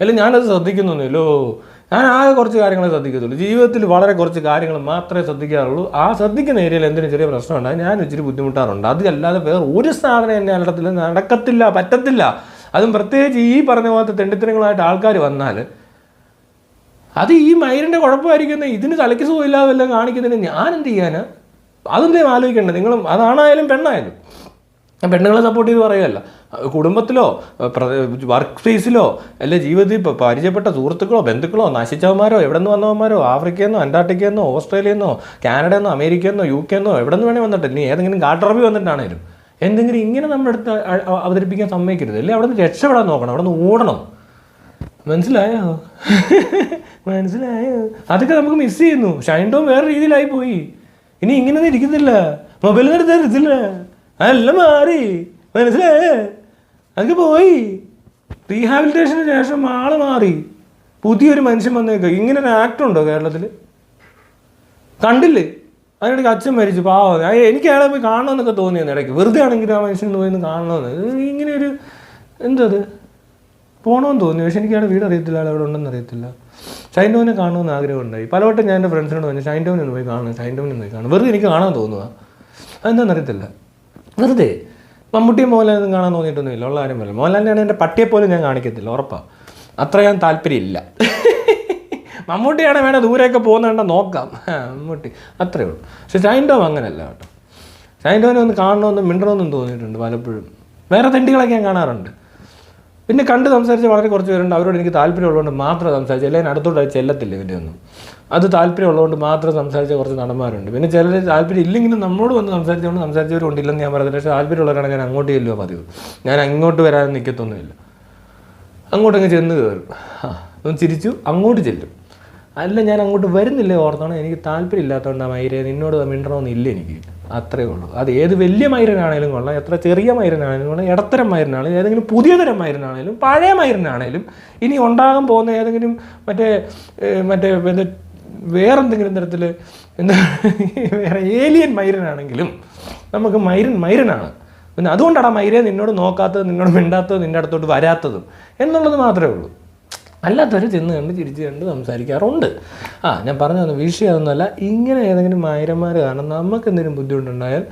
[SPEAKER 1] അല്ല ഞാനത് ശ്രദ്ധിക്കുന്നൊന്നുമില്ലോ. ഞാൻ ആകെ കുറച്ച് കാര്യങ്ങളെ ശ്രദ്ധിക്കത്തുള്ളൂ. ജീവിതത്തിൽ വളരെ കുറച്ച് കാര്യങ്ങൾ മാത്രമേ ശ്രദ്ധിക്കാറുള്ളൂ. ആ ശ്രദ്ധിക്കുന്ന ഏരിയയിൽ എന്തെങ്കിലും ചെറിയ പ്രശ്നം ഉണ്ടായി ഞാൻ ഇച്ചിരി ബുദ്ധിമുട്ടാറുണ്ട്. അതല്ലാതെ വേറെ ഒരു സാധനം എന്നെ നടത്തില്ല നടക്കത്തില്ല പറ്റത്തില്ല. അതും പ്രത്യേകിച്ച് ഈ പറഞ്ഞ പോലത്തെ തെണ്ടിത്തരങ്ങളായിട്ട് ആൾക്കാർ വന്നാൽ അത് ഈ മയിലിന്റെ കുഴപ്പമായിരിക്കുന്നത് ഇതിന് തലയ്ക്ക് സുഖമില്ലാതെ വല്ലതും കാണിക്കുന്നതിന് ഞാൻ എന്ത് ചെയ്യാന്? അതെന്തേലും ആലോചിക്കേണ്ടത് നിങ്ങളും അതാണായാലും പെണ്ണായാലും. ഞാൻ പെണ്ണുങ്ങളെ സപ്പോർട്ട് ചെയ്ത് പറയുകയല്ല. കുടുംബത്തിലോ വർക്ക് സ്പേസിലോ അല്ലെ ജീവിതത്തിൽ പരിചയപ്പെട്ട സുഹൃത്തുക്കളോ ബന്ധുക്കളോ നശിച്ചവന്മാരോ എവിടെ നിന്ന് വന്നവന്മാരോ നിന്നോ ഓസ്ട്രേലിയയിൽ നിന്നോ കാനഡയിൽ നിന്നോ അമേരിക്കയിൽ നിന്നോ യു കെ നിന്നോ എവിടെ നിന്ന് വേണേൽ വന്നിട്ട് ഇനി ഏതെങ്കിലും കാട്ടറബി വന്നിട്ടാണേലും. എന്തെങ്കിലും ഇങ്ങനെ നമ്മുടെ അടുത്ത് അവതരിപ്പിക്കാൻ സമ്മതിക്കരുത്. അല്ലെ അവിടെ നിന്ന് രക്ഷപ്പെടാൻ നോക്കണം. അവിടെ നിന്ന് ഓടണം. മനസ്സിലായോ? മനസ്സിലായോ? അതൊക്കെ നമുക്ക് മിസ് ചെയ്യുന്നു. ഷൈൻ ടോം വേറെ രീതിയിലായി പോയി. ഇനി ഇങ്ങനെയൊന്നും ഇരിക്കുന്നില്ല. മൊബൈൽ നിന്ന് അതെല്ലാം മാറി. മനസ്സിലായേ? അതൊക്കെ പോയി. റീഹാബിലിറ്റേഷന് ശേഷം ആൾ മാറി. പുതിയൊരു മനുഷ്യൻ വന്നേക്ക. ഇങ്ങനെ ഒരു ആക്ടർ ഉണ്ടോ കേരളത്തിൽ കണ്ടില്ലേ? അതിനിടയ്ക്ക് അച്ഛൻ മരിച്ചു. പാവം. എനിക്ക് അയാളെ പോയി കാണണമെന്നൊക്കെ തോന്നിയെന്ന് ഇടയ്ക്ക്. വെറുതെ ആണെങ്കിൽ ആ മനുഷ്യനെ പോയി കാണണമെന്ന് ഇങ്ങനെ ഒരു എന്തത് പോകണമെന്ന് തോന്നി. പക്ഷെ എനിക്ക് അയാളുടെ വീട് അറിയത്തില്ല. അയാൾ അവിടെ ഉണ്ടെന്ന് അറിയത്തില്ല. ഷൈൻഡോനെ കാണണമെന്ന് ആഗ്രഹം ഉണ്ടായി പലവട്ടം ഞാൻ എന്റെ ഫ്രണ്ട്സിനോട് പറഞ്ഞു ഷൈൻഡോനെ ഒന്ന് പോയി കാണണം ഷൈൻഡോനെ പോയി കാണണം വെറുതെ എനിക്ക് കാണാൻ തോന്നുക അതെന്താണെന്ന് അറിയത്തില്ല. വെറുതെ. മമ്മൂട്ടിയും മോഹൻലാലും കാണാൻ തോന്നിയിട്ടൊന്നുമില്ല. ഉള്ള ആരും പറയും. മോഹൻലാലിനാണ് എന്റെ പട്ടിയെ പോലും ഞാൻ കാണിക്കത്തില്ല ഉറപ്പാണ് അത്ര ഞാൻ താല്പര്യമില്ല. മമ്മൂട്ടിയാണ് വേണേൽ ദൂരെയൊക്കെ പോകുന്നുണ്ടോ നോക്കാം. മമ്മൂട്ടി. അത്രേ ഉള്ളൂ. പക്ഷെ ഷൈൻഡോം അങ്ങനെയല്ല കേട്ടോ. ഷൈൻഡോനെ ഒന്ന് കാണണമെന്നും മിണ്ടണമെന്നും തോന്നിയിട്ടുണ്ട് പലപ്പോഴും. വേറെ തെണ്ടികളൊക്കെ ഞാൻ കാണാറുണ്ട്. പിന്നെ കണ്ട് സംസാരിച്ച് വളരെ കുറച്ച് പേരുണ്ട്. അവരോട് എനിക്ക് താല്പര്യമുള്ളതുകൊണ്ട് മാത്രം സംസാരിച്ചു അല്ലെങ്കിൽ അടുത്തോട്ട് ചെല്ലത്തില്ല ഇവന്റെ ഒന്നും അത് താല്പര്യമുള്ളതുകൊണ്ട് മാത്രം സംസാരിച്ച കുറച്ച് നടന്മാരുണ്ട്. പിന്നെ ചിലർ താല്പര്യം ഇല്ലെങ്കിലും നമ്മളോട് വന്ന് സംസാരിച്ചുകൊണ്ട് സംസാരിച്ചവരുണ്ടില്ലെന്ന് ഞാൻ പറയുന്നത് പക്ഷേ താല്പര്യമുള്ളവരാണ് ഞാൻ അങ്ങോട്ട് ചെല്ലുക പതിവ്. ഞാൻ അങ്ങോട്ട് വരാൻ നിൽക്കത്തൊന്നുമില്ല അങ്ങോട്ടങ്ങ് ചെന്ന് കയറും ആ ഒന്ന് ചിരിച്ചു അങ്ങോട്ട് ചെല്ലും. അല്ല ഞാൻ അങ്ങോട്ട് വരുന്നില്ല ഓർത്തോണം? എനിക്ക് താല്പര്യമില്ലാത്തതുകൊണ്ട് ആ മൈര നിന്നോട് മിണ്ടണമെന്നില്ല എനിക്ക്. അത്രേ ഉള്ളൂ. അത് ഏത് വലിയ മൈരനാണേലും കൊള്ളാം. എത്ര ചെറിയ മൈരനാണേലും കൊള്ളാം. ഇടത്തരം മൈരനാണേലും ഏതെങ്കിലും പുതിയ തരം മൈരനാണേലും പഴയ മൈരനാണേലും ഇനി ഉണ്ടാകാൻ പോകുന്ന ഏതെങ്കിലും മറ്റേ മറ്റേ വേറെന്തെങ്കിലും തരത്തിൽ എന്താ വേറെ ഏലിയൻ മൈരനാണെങ്കിലും നമുക്ക് മൈരൻ മൈരനാണ്. പിന്നെ അതുകൊണ്ടാണ് മൈരയെ നിന്നോട് നോക്കാത്തത് നിന്നോട് മിണ്ടാത്തത് നിന്റെ അടുത്തോട്ട് വരാത്തതും എന്നുള്ളത് മാത്രമേ ഉള്ളൂ. അല്ലാത്തവർ ചെന്ന് കണ്ട് ചിരിച്ച് കണ്ട് സംസാരിക്കാറുണ്ട്. ആ ഞാൻ പറഞ്ഞു തന്നെ വിഷയം ഇങ്ങനെ ഏതെങ്കിലും മായരന്മാർ കാരണം നമുക്ക് എന്തെങ്കിലും ബുദ്ധിമുട്ടുണ്ടായാൽ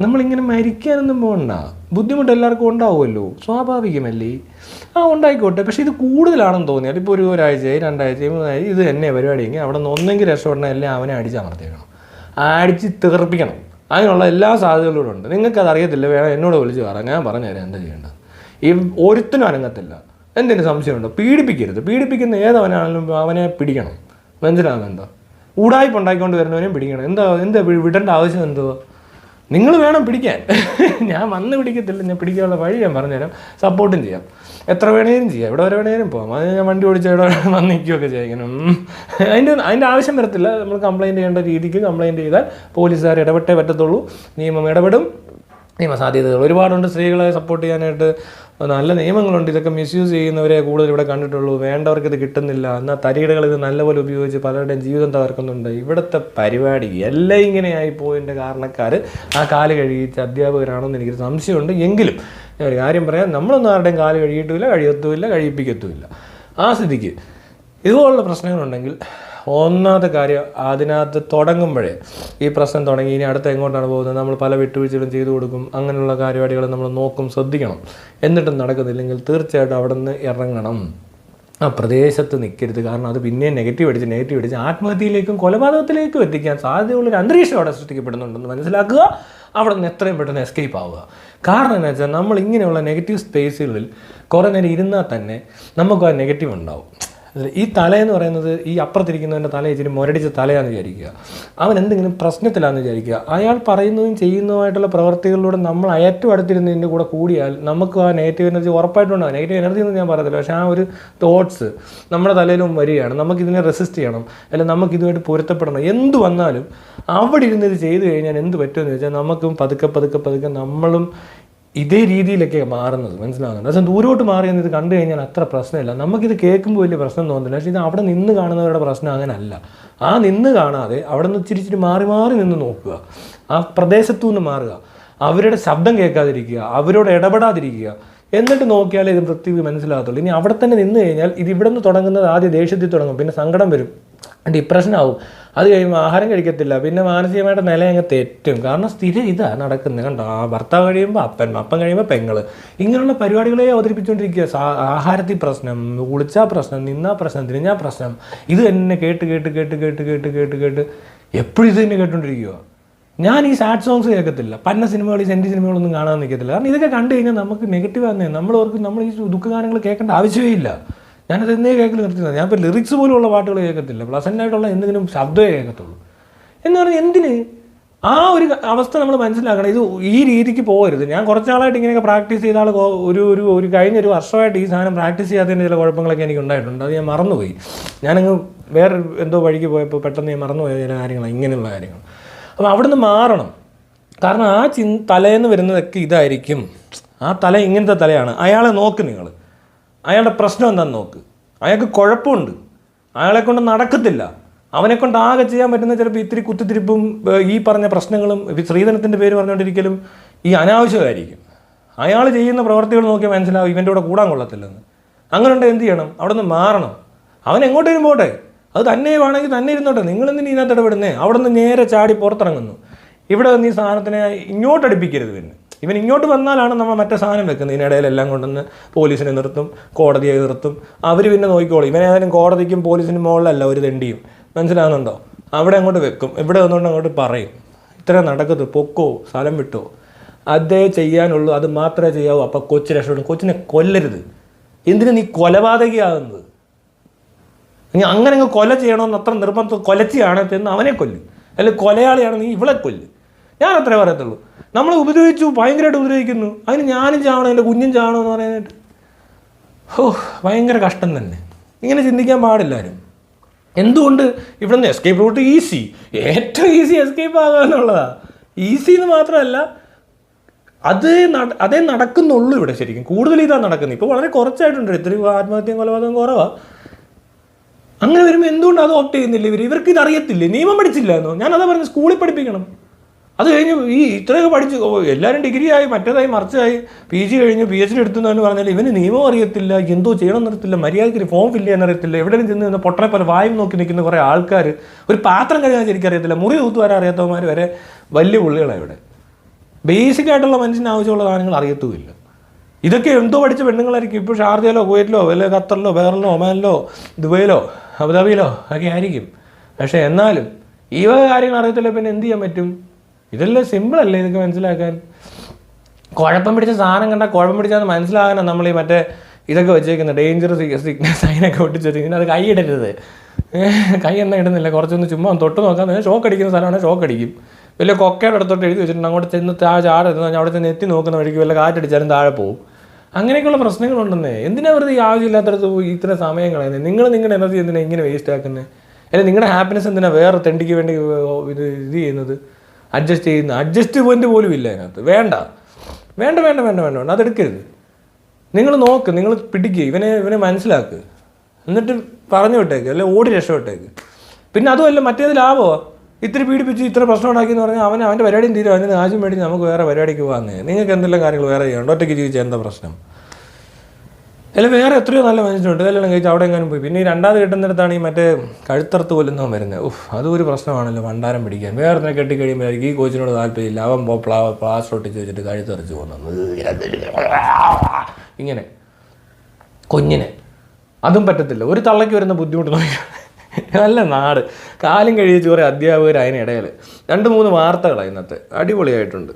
[SPEAKER 1] നമ്മളിങ്ങനെ മരിക്കാനൊന്നും പോകണ്ട. ബുദ്ധിമുട്ട് എല്ലാവർക്കും ഉണ്ടാവുമല്ലോ സ്വാഭാവികമല്ലേ? ആ ഉണ്ടായിക്കോട്ടെ പക്ഷേ ഇത് കൂടുതലാണെന്ന് തോന്നിയാൽ ഇപ്പോൾ ഒരു ഒരാഴ്ചയായി രണ്ടാഴ്ചയായി മൂന്നാഴ്ച ഇത് തന്നെ പരിപാടിയെങ്കിൽ അവിടെ നിന്ന് ഒന്നെങ്കിൽ രക്ഷപ്പെടണം എല്ലാം അവനെ അടിച്ചമർത്തിയേക്കണം. അടിച്ച് തീർപ്പിക്കണം അതിനുള്ള എല്ലാ സാധ്യതകളും ഉണ്ട്. നിങ്ങൾക്കത് അറിയത്തില്ല വേണം എന്നോട് വിളിച്ച് പറയാം ഞാൻ പറഞ്ഞുതരാം എന്താ ചെയ്യേണ്ടത്. ഈ ഒരുത്തിനും അനങ്ങത്തില്ല. എന്തിനു സംശയമുണ്ടോ? പീഡിപ്പിക്കരുത്. പീഡിപ്പിക്കുന്ന ഏതവനാണെങ്കിലും അവനെ പിടിക്കണം. മനസ്സിലാകുന്നുണ്ടോ ഊടായ്പ ഉണ്ടാക്കിക്കൊണ്ട് വരുന്നവനെയും പിടിക്കണം. എന്താ എന്താ വിടേണ്ട ആവശ്യം എന്തോ? നിങ്ങൾ വേണം പിടിക്കാൻ. (laughs) ഞാൻ വന്ന് പിടിക്കത്തില്ല. ഞാൻ പിടിക്കാനുള്ള വഴി ഞാൻ പറഞ്ഞുതരാം. സപ്പോർട്ടും ചെയ്യാം. എത്ര വേണേലും ചെയ്യാം. എവിടെ വരെ വേണേലും പോകാം അത് ഞാൻ വണ്ടി ഓടിച്ച് എവിടെ വന്ന് നിൽക്കുകയൊക്കെ ചെയ്യാം അതിന്റെ അതിന്റെ ആവശ്യം വരത്തില്ല. നമ്മൾ കംപ്ലയിന്റ് ചെയ്യേണ്ട രീതിക്ക് കംപ്ലയിന്റ് ചെയ്താൽ പോലീസുകാർ ഇടപെട്ടേ പറ്റത്തുള്ളൂ. നിയമം ഇടപെടും. നിയമസാധ്യതകൾ ഒരുപാടുണ്ട് സ്ത്രീകളെ സപ്പോർട്ട് ചെയ്യാനായിട്ട്. നല്ല നിയമങ്ങളുണ്ട്. ഇതൊക്കെ മിസ്യൂസ് ചെയ്യുന്നവരെ കൂടുതൽ ഇവിടെ കണ്ടിട്ടുള്ളൂ. വേണ്ടവർക്ക് ഇത് കിട്ടുന്നില്ല. എന്നാൽ തരികിടകൾ ഇത് നല്ലപോലെ ഉപയോഗിച്ച് പലരുടെയും ജീവിതം തകർക്കുന്നുണ്ട്. ഇവിടുത്തെ പരിപാടി എല്ലാം ഇങ്ങനെയായി പോയതിന്റെ കാരണക്കാർ ആ കാൽ കഴിയിച്ച അധ്യാപകരാണെന്ന് എനിക്ക് സംശയമുണ്ട്. എങ്കിലും ഞാൻ ഒരു കാര്യം പറയാം. നമ്മളൊന്നും ആരുടെയും കാൽ കഴിയിട്ടുമില്ല കഴിയത്തുമില്ല കഴിയിപ്പിക്കത്തുമില്ല ആ സ്ഥിതിക്ക് ഇതുപോലുള്ള പ്രശ്നങ്ങളുണ്ടെങ്കിൽ ഒന്നാമത്തെ കാര്യം അതിനകത്ത് തുടങ്ങുമ്പോഴേ ഈ പ്രശ്നം തുടങ്ങി. ഇനി അടുത്ത എങ്ങോട്ടാണ് പോകുന്നത്? നമ്മൾ പല വിട്ടുവീഴ്ചകളും ചെയ്തു കൊടുക്കും. അങ്ങനെയുള്ള കാര്യപാടികൾ നമ്മൾ നോക്കും ശ്രദ്ധിക്കണം. എന്നിട്ടും നടക്കുന്നില്ലെങ്കിൽ തീർച്ചയായിട്ടും അവിടെ നിന്ന് ഇറങ്ങണം. ആ പ്രദേശത്ത് നിൽക്കരുത് കാരണം അത് പിന്നെ നെഗറ്റീവ് അടിച്ച് നെഗറ്റീവ് അടിച്ച് ആത്മഹത്യയിലേക്കും കൊലപാതകത്തിലേക്കും എത്തിക്കാൻ സാധ്യതയുള്ളൊരു അന്തരീക്ഷം അവിടെ സൃഷ്ടിക്കപ്പെടുന്നുണ്ടെന്ന് മനസ്സിലാക്കുക. അവിടെ നിന്ന് എത്രയും പെട്ടെന്ന് എസ്കേപ്പ് ആവുക. കാരണം എന്താ വെച്ചാൽ നമ്മൾ ഇങ്ങനെയുള്ള നെഗറ്റീവ് സ്പേസുകളിൽ കുറേ നേരം ഇരുന്നാൽ തന്നെ നമുക്ക് ആ നെഗറ്റീവ് ഉണ്ടാവും. ഈ തല എന്ന് പറയുന്നത് ഈ അപ്പുറത്തിരിക്കുന്നവന്റെ തല ഇച്ചിരി മുരടിച്ച തലയാണെന്ന് വിചാരിക്കുക. അവൻ എന്തെങ്കിലും പ്രശ്നത്തിലാണെന്ന് വിചാരിക്കുക. അയാൾ പറയുന്നതും ചെയ്യുന്നതുമായിട്ടുള്ള പ്രവർത്തികളിലൂടെ നമ്മൾ ഏറ്റവും അടുത്തിരുന്നതിന്റെ കൂടെ കൂടിയാൽ നമുക്ക് ആ നെഗറ്റീവ് എനർജി ഉറപ്പായിട്ടുണ്ടാകും നെഗറ്റീവ് എനർജി എന്ന് ഞാൻ പറയത്തില്ല. പക്ഷേ ആ ഒരു തോട്ട്സ് നമ്മുടെ തലയിലും വരികയാണ്. നമുക്കിതിനെ റെസിസ്റ്റ് ചെയ്യണം. അല്ലെങ്കിൽ നമുക്കിതുമായിട്ട് പൊരുത്തപ്പെടണം. എന്ത് വന്നാലും അവിടെ ഇരുന്ന് ഇത് ചെയ്തു കഴിഞ്ഞാൽ എന്ത് പറ്റുമെന്ന് വെച്ചാൽ നമുക്കും പതുക്കെ പതുക്കെ പതുക്കെ നമ്മളും ഇതേ രീതിയിലൊക്കെ മാറുന്നത്. മനസ്സിലാകുന്നുണ്ട് പക്ഷേ ദൂരോട്ട് മാറി എന്ന് ഇത് കണ്ടു കഴിഞ്ഞാൽ അത്ര പ്രശ്നമില്ല. നമുക്കിത് കേൾക്കുമ്പോൾ വലിയ പ്രശ്നം തോന്നുന്നില്ല പക്ഷേ ഇത് അവിടെ നിന്ന് കാണുന്നവരുടെ പ്രശ്നം അങ്ങനല്ല. ആ നിന്ന് കാണാതെ അവിടെ നിന്ന് ഇച്ചിരി മാറി മാറി നിന്ന് നോക്കുക. ആ പ്രദേശത്തു നിന്ന് മാറുക. അവരുടെ ശബ്ദം കേൾക്കാതിരിക്കുക. അവരോട് ഇടപെടാതിരിക്കുക. എന്നിട്ട് നോക്കിയാലേ ഇത് പ്രത്യേക മനസ്സിലാകത്തുള്ളൂ. ഇനി അവിടെ തന്നെ നിന്ന് കഴിഞ്ഞാൽ ഇത് ഇവിടെ നിന്ന് തുടങ്ങുന്നത് ആദ്യം ദേഷ്യത്തിൽ തുടങ്ങും. പിന്നെ സങ്കടം വരും. ഡിപ്രഷൻ ആവും അത് കഴിയുമ്പോൾ ആഹാരം കഴിക്കത്തില്ല. പിന്നെ മാനസികമായിട്ട് നില അങ്ങ് തെറ്റും. കാരണം സ്ഥിരം ഇതാ നടക്കുന്നത് കണ്ടോ? ആ ഭർത്താവ് കഴിയുമ്പോൾ അപ്പൻ അപ്പൻ കഴിയുമ്പോൾ പെങ്ങൾ ഇങ്ങനെയുള്ള പരിപാടികളെ അവതരിപ്പിച്ചുകൊണ്ടിരിക്കുക. ആഹാരത്തിൽ പ്രശ്നം കുളിച്ചാൽ പ്രശ്നം നിന്നാ പ്രശ്നം തിരിഞ്ഞാൽ പ്രശ്നം. ഇത് തന്നെ കേട്ട് കേട്ട് കേട്ട് കേട്ട് കേട്ട് കേട്ട് കേട്ട് എപ്പോഴും ഇത് തന്നെ കേട്ടുകൊണ്ടിരിക്കുക ഞാൻ ഈ സാഡ് സോങ്സ് കേൾക്കത്തില്ല. പന്ന സിനിമകൾ ഈ സെന്റി സിനിമകളൊന്നും കാണാൻ നിൽക്കത്തില്ല. കാരണം ഇതൊക്കെ കണ്ടു കഴിഞ്ഞാൽ നമുക്ക് നെഗറ്റീവ് തന്നെ നമ്മൾ ഓർക്കും നമ്മൾ ഈ ദുഃഖഗാനങ്ങൾ കേൾക്കേണ്ട ആവശ്യമേ ഇല്ല. ഞാനത് എന്നേ കേൾക്കൽ നിർത്തുന്നത് ഞാൻ ഇപ്പോൾ ലിറിക്സ് പോലുള്ള പാട്ടുകൾ കേൾക്കത്തില്ല. പ്ലസന്റ് ആയിട്ടുള്ള എന്തെങ്കിലും ശബ്ദമേ കേൾക്കത്തുള്ളൂ. എന്ന് പറഞ്ഞാൽ എന്തിന്? ആ ഒരു അവസ്ഥ നമ്മൾ മനസ്സിലാക്കണം. ഇത് ഈ രീതിക്ക് പോകരുത്. ഞാൻ കുറച്ച് നാളായിട്ട് ഇങ്ങനെയൊക്കെ പ്രാക്ടീസ് ചെയ്ത ആൾ ഒരു ഒരു ഒരു കഴിഞ്ഞ ഒരു വർഷമായിട്ട് ഈ സാധനം പ്രാക്ടീസ് ചെയ്യാത്തതിന്റെ ചില കുഴപ്പങ്ങളൊക്കെ എനിക്ക് ഉണ്ടായിട്ടുണ്ട്. അത് ഞാൻ മറന്നുപോയി. ഞാനങ്ങ് വേറെ എന്തോ വഴിക്ക് പോയപ്പോൾ പെട്ടെന്ന് ഞാൻ മറന്നുപോയ ചില കാര്യങ്ങളാണ് ഇങ്ങനെയുള്ള കാര്യങ്ങൾ. അപ്പോൾ അവിടുന്ന് മാറണം. കാരണം ആ ചിന് തലേന്ന് വരുന്നതൊക്കെ ഇതായിരിക്കും. ആ തല ഇങ്ങനത്തെ തലയാണ്. അയാളെ നോക്ക് നിങ്ങൾ അയാളുടെ പ്രശ്നം എന്താണെന്ന് നോക്ക്. അയാൾക്ക് കുഴപ്പമുണ്ട്. അയാളെ കൊണ്ട് നടക്കത്തില്ല. അവനെ കൊണ്ട് ആകെ ചെയ്യാൻ പറ്റുന്ന ചിലപ്പോൾ ഇത്തിരി കുത്തിത്തിരിപ്പും ഈ പറഞ്ഞ പ്രശ്നങ്ങളും ഇപ്പം ശ്രീധനത്തിന്റെ പേര് പറഞ്ഞുകൊണ്ടിരിക്കലും ഈ അനാവശ്യമായിരിക്കും. അയാൾ ചെയ്യുന്ന പ്രവർത്തികൾ നോക്കിയാൽ മനസ്സിലാവും ഇവന്റെ കൂടെ കൂടാൻ കൊള്ളത്തില്ലെന്ന്. അങ്ങനെ ഉണ്ടെങ്കിൽ എന്ത് ചെയ്യണം? അവിടെ നിന്ന് മാറണം. അവൻ എങ്ങോട്ടേലും പോട്ടെ? അത് തന്നെ വേണമെങ്കിൽ തന്നെ ഇരുന്നോട്ടെ. നിങ്ങൾ എന്തിനു ഇതിനകത്ത് ഇടപെടുന്നേ? അവിടെ നിന്ന് നേരെ ചാടി പുറത്തിറങ്ങുന്നു. ഇവിടെ ഈ സാധനത്തിനെ ഇങ്ങോട്ട് അടുപ്പിക്കരുത് പിന്നെ. ഇവൻ ഇങ്ങോട്ട് വന്നാലാണ് നമ്മൾ മറ്റേ സാധനം വെക്കുന്നത്. ഇതിനിടയിൽ എല്ലാം കൊണ്ടുവന്ന് പോലീസിനെ നിർത്തും കോടതിയെ നിർത്തും. അവർ പിന്നെ നോക്കിക്കോളും. ഇവനേതായാലും കോടതിക്കും പോലീസിനും മുകളിലല്ല ഒരു തെണ്ടിയും. മനസ്സിലാകുന്നുണ്ടോ? അവിടെ അങ്ങോട്ട് വെക്കും. ഇവിടെ വന്നുകൊണ്ട് അങ്ങോട്ട് പറയും. ഇത്ര നടക്കത്ത് പൊക്കോ സ്ഥലം വിട്ടോ. അതേ ചെയ്യാനുള്ളൂ. അത് മാത്രമേ ചെയ്യാവൂ. അപ്പം കൊച്ചു രക്ഷപ്പെടും. കൊച്ചിനെ കൊല്ലരുത്. എന്തിനു നീ കൊലപാതകയാകുന്നത്? നീ അങ്ങനെ അങ്ങ് കൊല ചെയ്യണമെന്ന് അത്ര നിർബന്ധം. കൊലച്ചിയാണ് എന്ന് അവനെ കൊല്ലും. അല്ലെങ്കിൽ കൊലയാളിയാണ് നീ ഇവളെ കൊല്ല്. ഞാൻ അത്രേ പറയത്തുള്ളൂ. നമ്മൾ ഉപദ്രവിച്ചു ഭയങ്കരമായിട്ട് ഉപദ്രവിക്കുന്നു. അതിന് ഞാനും ചാവണം എന്റെ കുഞ്ഞും ചാവണം എന്ന് പറയാനായിട്ട് ഓ ഭയങ്കര കഷ്ടം തന്നെ. ഇങ്ങനെ ചിന്തിക്കാൻ പാടില്ലാരും എന്തുകൊണ്ട് ഇവിടെ നിന്ന് എസ്കേപ്പ് റൂട്ട് ഈസി ഏറ്റവും ഈസി എസ്കേപ്പ് ആകുക എന്നുള്ളതാണ് ഈസി എന്ന് മാത്രമല്ല അത് നട- അതേ നടക്കുന്നുള്ളൂ ഇവിടെ ശരിക്കും. കൂടുതൽ ഇതാണ് നടക്കുന്നത്. ഇപ്പോൾ വളരെ കുറച്ചായിട്ടുണ്ട്. ഇത്രയും ആത്മഹത്യയും കൊലപാതകം കുറവാണ് അങ്ങനെ വരുമ്പോൾ എന്തുകൊണ്ട് അത് ഓപ്റ്റ് ചെയ്യുന്നില്ല ഇവർ ഇവർക്ക് ഇത് അറിയത്തില്ലേ? നിയമം പഠിച്ചില്ല എന്നോ? ഞാൻ അതാ പറഞ്ഞത് സ്കൂളിൽ പഠിപ്പിക്കണം. അത് കഴിഞ്ഞ് ഈ ഇത്രയൊക്കെ പഠിച്ച് എല്ലാവരും ഡിഗ്രി ആയി മറ്റേതായി മറിച്ചായി പി ജി കഴിഞ്ഞ് പി എച്ച് ഡി എടുത്തു എന്ന് പറഞ്ഞാൽ ഇവന് നിയമം അറിയത്തില്ല എന്തോ ചെയ്യണം എന്നറിയത്തില്ല മര്യാദയ്ക്ക് ഫോം ഫില്ല് ചെയ്യാൻ അറിയത്തില്ല എവിടെയും ചെന്ന് നിന്ന് പൊട്ടനെ പോലെ വായും നോക്കി നിൽക്കുന്ന കുറേ ആൾക്കാർ ഒരു പാത്രം കഴുകാൻ ശരിക്കും അറിയത്തില്ല മുറി തൂത്ത് വരാൻ അറിയാത്തവന്മാർ വരെ വലിയ പുള്ളികളാണ് ഇവിടെ. ബേസിക് ആയിട്ടുള്ള മനുഷ്യന് ആവശ്യമുള്ള സാധനങ്ങൾ അറിയത്തുമില്ല. ഇതൊക്കെ എന്തോ പഠിച്ച പെണ്ണുങ്ങളായിരിക്കും ഇപ്പോൾ ഷാർജയിലോ കുവൈറ്റിലോ വല്ല ഖത്തറിലോ ബേറിലോ ഒമാനിലോ ദുബൈയിലോ അബുദാബിയിലോ ഒക്കെ ആയിരിക്കും. പക്ഷേ എന്നാലും ഈ വക കാര്യങ്ങൾ അറിയത്തില്ല പിന്നെ എന്ത് ചെയ്യാൻ പറ്റും? ഇതെല്ലാം സിമ്പിൾ അല്ലേ ഇതൊക്കെ മനസ്സിലാക്കാൻ? കുഴപ്പം പിടിച്ച സാധനം കണ്ടാൽ കുഴപ്പം പിടിച്ചാൽ മനസ്സിലാകാനാണ് നമ്മൾ ഈ മറ്റേ ഇതൊക്കെ വെച്ചേക്കുന്നത് ഡേഞ്ചർ സിഗ്നസ് അതിനൊക്കെ ഒട്ടിച്ച് വെച്ചിരിക്കുന്നത് അത് കൈ ഇടരുത്. കൈ എന്നാ ഇടുന്നില്ല. കുറച്ചൊന്ന് ചുമ്മാ തൊട്ട് നോക്കാൻ തന്നെ ഷോക്ക് അടിക്കുന്ന സ്ഥലമാണ് ഷോക്ക് അടിക്കും. വലിയ കൊക്കയുടെ അടുത്തോട്ട് എഴുതി വെച്ചിട്ടുണ്ട്. അങ്ങോട്ട് ചെന്ന് താഴെ ചാടരുത് അവിടെ ചെന്ന് എത്തി നോക്കുന്ന വഴിക്ക് വല്ല കാറ്റടിച്ചാലും താഴെ പോകും അങ്ങനെയൊക്കെയുള്ള പ്രശ്നങ്ങളുണ്ടെന്നേ. എന്തിനാ വെറുതെ ഈ ആവശ്യമില്ലാത്തടത്ത് പോയി ഇത്ര സമയം കളയുന്നത് നിങ്ങൾ നിങ്ങളുടെ എനർജി എന്തിനാ ഇങ്ങനെ വേസ്റ്റ് ആക്കുന്നത് അല്ലെങ്കിൽ നിങ്ങളുടെ ഹാപ്പിനെസ് എന്തിനാ വേറെ തെണ്ടിക്ക് വേണ്ടി ഇത് ഇത് ചെയ്യുന്നത്? അഡ്ജസ്റ്റ് ചെയ്യുന്ന അഡ്ജസ്റ്റ്മെന്റ് പോലും ഇല്ല അതിനകത്ത്. വേണ്ട. വേണ്ട വേണ്ട വേണ്ട വേണ്ട വേണ്ട. അതെടുക്കരുത് നിങ്ങൾ നോക്ക് നിങ്ങൾ പിടിക്കുക ഇവനെ ഇവനെ മനസ്സിലാക്ക്. എന്നിട്ട് പറഞ്ഞു വിട്ടേക്ക്. അല്ലെ ഓടി രക്ഷപ്പെട്ടേക്ക്. പിന്നെ അതുമല്ല മറ്റേത് ലാഭമോ ഇത്തിരി പീഡിപ്പിച്ച് ഇത്ര പ്രശ്നം ഉണ്ടാക്കി എന്ന് പറഞ്ഞാൽ അവൻ അവന്റെ പരിപാടിയും തീരും അവന് ആശം മേടിച്ച് നമുക്ക് വേറെ പരിപാടിക്ക് പോകാമെന്ന്. നിങ്ങൾക്ക് എന്തെല്ലാം കാര്യങ്ങൾ വേറെ ചെയ്യണം ഒറ്റയ്ക്ക് ജീവിച്ചാൽ എന്താ പ്രശ്നം? അല്ല വേറെ എത്രയോ നല്ല മനുഷ്യരുണ്ട് കല്യാണം കഴിച്ച് അവിടെ എങ്ങാനും പോയി. പിന്നെ ഈ രണ്ടാമത് കിട്ടുന്നിടത്താണ് ഈ മറ്റേ കഴുത്തറുത്ത് കൊല്ലുന്നവൻ വരുന്നത്. ഉഫ് അതൊരു പ്രശ്നമാണല്ലോ വണ്ടാരം പിടിക്കാൻ. വേറെ തന്നെ കെട്ടി കഴിയുമ്പോഴായിരിക്കും ഈ കോച്ചിനോട് താല്പര്യമില്ല അവൻ പോ പ്ലാവ് പ്ലാസ് ഒട്ടിച്ച് വെച്ചിട്ട് കഴുത്തറിച്ച് പോകുന്നത് ഇങ്ങനെ. കുഞ്ഞിനെ. അതും പറ്റത്തില്ല. ഒരു തള്ളയ്ക്ക് വരുന്ന ബുദ്ധിമുട്ട് നോക്കി. നല്ല നാട്. കാലം കഴിയിച്ച് കുറേ അധ്യാപകർ അതിനിടയിൽ രണ്ട് മൂന്ന് വാർത്തകളാണ് ഇന്നത്തെ. അടിപൊളിയായിട്ടുണ്ട്.